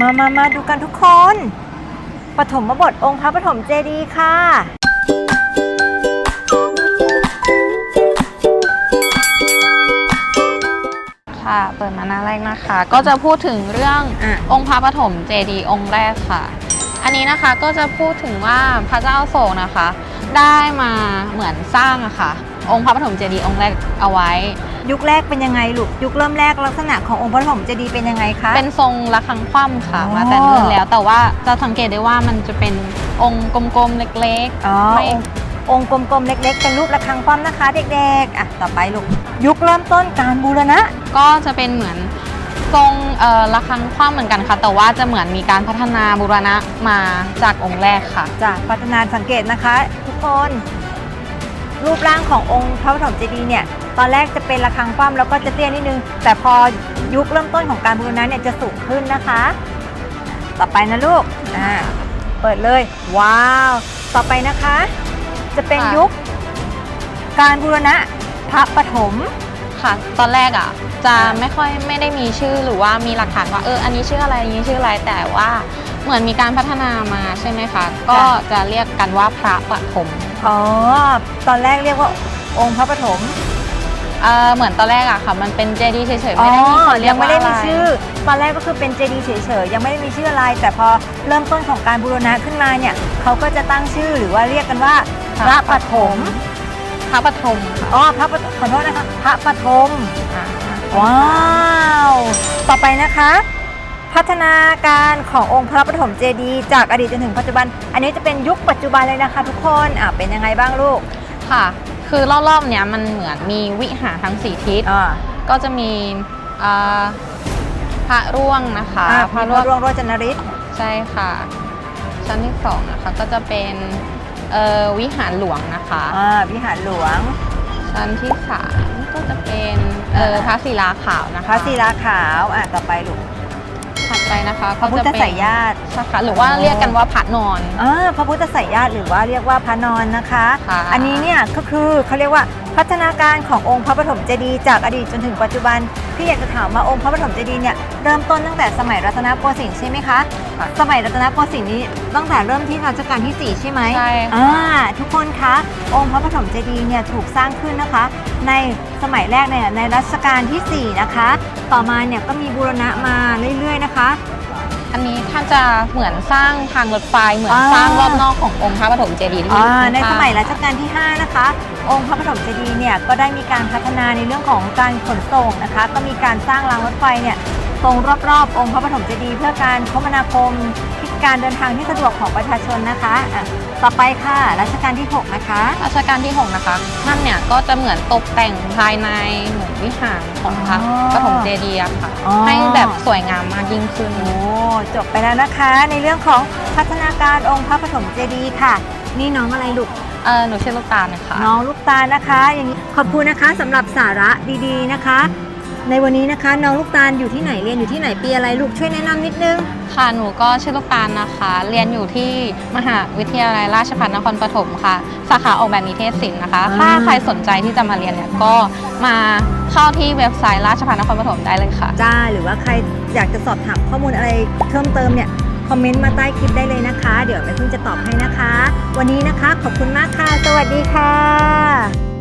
มามามาดูกันทุกคน ปฐมบทองค์พระปฐมเจดีย์ค่ะ ค่ะเปิดมาหน้าแรกนะคะ ก็จะพูดถึงเรื่องอะ องค์พระปฐมเจดีย์องค์แรกค่ะ อันนี้นะคะก็จะพูดถึงว่าพระเจ้าอโศกนะคะ ได้มาเหมือนสร้างอะค่ะ องค์พระปฐมเจดีย์องค์แรกเอาไว้ ยุคแรกเป็นยังไงลูกยุคเริ่มแรกลักษณะขององค์พระปฐมเจดีย์เป็นยังไงคะ เป็นทรงระฆังคว่ำค่ะ อ๋อ มาแต่เนิ่นแล้ว แต่ว่าจะสังเกตได้ว่ามันจะเป็นองค์กลมๆเล็กอ๋อไม่องค์องค์กลมๆเล็ก ๆ เป็นรูประฆังคว่ำนะคะเด็กๆอะต่อไปลูกยุคเริ่มต้นการบูรณะๆก็จะเป็นเหมือนทรงเอ่อระฆังคว่ำเหมือนกันค่ะ แต่ว่าจะเหมือนมีการพัฒนาบูรณะมาจากองค์แรกค่ะ จากพัฒนาสังเกตนะคะ ทุกคน รูปร่างขององค์พระปฐมเจดีย์เนี่ยตอนแรกจะเป็นระฆังคว่ำแล้วก็จะเตี้ยนิดนึง แต่พอยุคเริ่มต้นของการบูรณะเนี่ยจะสูงขึ้นนะคะ ต่อไปนะลูกอ่าเปิดเลย ว้าว ต่อไปนะคะ จะเป็นค่ะ ยุค การบูรณะพระปฐม ค่ะ ตอนแรกอะ จะอ่าไม่ค่อยไม่ได้มีชื่อหรือว่ามีหลักฐานว่าเอออันนี้ชื่ออะไรอันนี้ชื่ออะไรแต่ว่าเหมือนมีการพัฒนามาใช่ไหมคะ ก็จะเรียกกันว่าพระปฐม อ๋อ ตอนแรกเรียกว่าองค์พระปฐมเออเหมือนตอนแรกอะค่ะ มันเป็นเจดีย์เฉยๆไม่ได้มีคนเรียยักงไม่ว่าได้อะไรมีชื่อ ตอนแรกก็คือเป็นเจดีย์เฉยๆ ยังไม่ได้มีชื่ออะไร แต่พอเริ่มต้นของการบูรณะขึ้นมาเนี่ยเขาก็จะตั้งชื่อหรือว่าเรียกกันว่าพระปฐมพระปฐมค่ะอ๋อพระปฐมขอโทษนะคะพระปฐม อ่า ว้าว ต่อไปนะคะ พัฒนาการขององค์พระปฐมเจดีย์จากอดีตจนถึงปัจจุบัน อันนี้จะเป็นยุคปัจจุบันเลยนะคะ ทุกคนอะเป็นยังไงบ้างลูกค่ะ คือรอบๆเนี้ยมันเหมือนมีวิหารทั้งสี่ทิศอ่าก็จะมีเอ่อพระร่วงนะคะอ่าพพระระร่ร่ววงงร่วงโรจนฤทธิ์ใช่ค่ะ ชั้นที่สองนะคะก็จะเป็นเอ่อวิหารหลวงนะคะ อ่าวิหารหลวง ชั้นที่สามก็จะเป็นเอ่ออ่าพระศิลาขาวนะคะ พระศิลาขาวอะต่อไปลูก ถัดไปนะคะพระพุทธก็จเป็นไสยญาติ ใช่ค่ะหรือว่าเรียกกันว่าพระนอน อ่าพระพุทธไสยญาติหรือว่าเรียกว่าพระนอนนะคะ ค่ะ อันนี้เนี่ยก็คือเขาเรียกว่าพัฒนาการขององค์พระปฐมเจดีย์จากอดีตจนถึงปัจจุบันพี่อยากจะถามว่าองค์พระปฐมเจดีย์เนี่ยเริ่มต้นตั้งแต่สมัยรัตนโกสินทร์ใช่ไหมคะค่ะสมัยรัตนโกสินทร์นี้ตั้งแต่เริ่มที่รัชกาลที่ 4 ใช่ไหมใช่ค่ะ อ่าทุกคนคะ องค์พระปฐมเจดีย์เนี่ยถูกสร้างขึ้นนะคะ ในสมัยแรกเนี่ยในรัชกาลที่ 4 นะคะ ต่อมาเนี่ยก็มีบูรณะมาเรื่อยๆนะคะ อันนี้ท่านจะเหมือนสร้างทางรถไฟเหมือนอ่า สร้างรอบนอกขององค์พระปฐมเจดีย์ที่อ่าอยู่ในข้างๆสมัยรัชกาลที่ 5 นะคะ องค์พระปฐมเจดีย์เนี่ยก็ได้มีการพัฒนาในเรื่องของการขนส่งนะคะ ก็มีการสร้างรางรถไฟเนี่ยตรงรอบๆ องค์พระปฐมเจดีย์เพื่อการคมนาคมที่ การเดินทางที่สะดวกของประชาชนนะคะอะต่อไปค่ะรัชกาลที่ 6 นะคะ รัชกาลที่ 6 นะคะท่านเนี่ยก็จะเหมือนตกแต่งภายในเหมือนวิหารของพระอ๋อปฐมเจดีย์อะค่ะ อ๋อ ให้แบบสวยงามมากยิ่งขึ้น โอ้จบไปแล้วนะคะ ในเรื่องของพัฒนาการองค์พระปฐมเจดีย์ค่ะ นี่น้องอะไรลูก เออหนูชื่อลูกตาลนะคะ น้องลูกตาลนะคะ อย่างนี้ขอบคุณนะคะสำหรับสาระดีๆนะคะ ในวันนี้นะคะ น้องลูกตาลอยู่ที่ไหนเรียนอยู่ที่ไหนปีอะไรลูกช่วยแนะนำนิดนึง ค่ะ หนูก็ชื่อลูกตาลนะคะ เรียนอยู่ที่มหาวิทยาลัยราชภัฏนครปฐมค่ะ สาขาออกแบบนิเทศศิลป์นะคะอ่าถ้าใครสนใจที่จะมาเรียนเนี่ยก็มาเข้าที่เว็บไซต์ราชภัฏนครปฐมได้เลยค่ะ จ้าหรือว่าใครอยากจะสอบถามข้อมูลอะไรเพิ่มเติมเนี่ยคอมเมนต์มาใต้คลิปได้เลยนะคะ เดี๋ยวแม่พึ่งจะตอบให้นะคะ วันนี้นะคะขอบคุณมากค่ะ สวัสดีค่ะ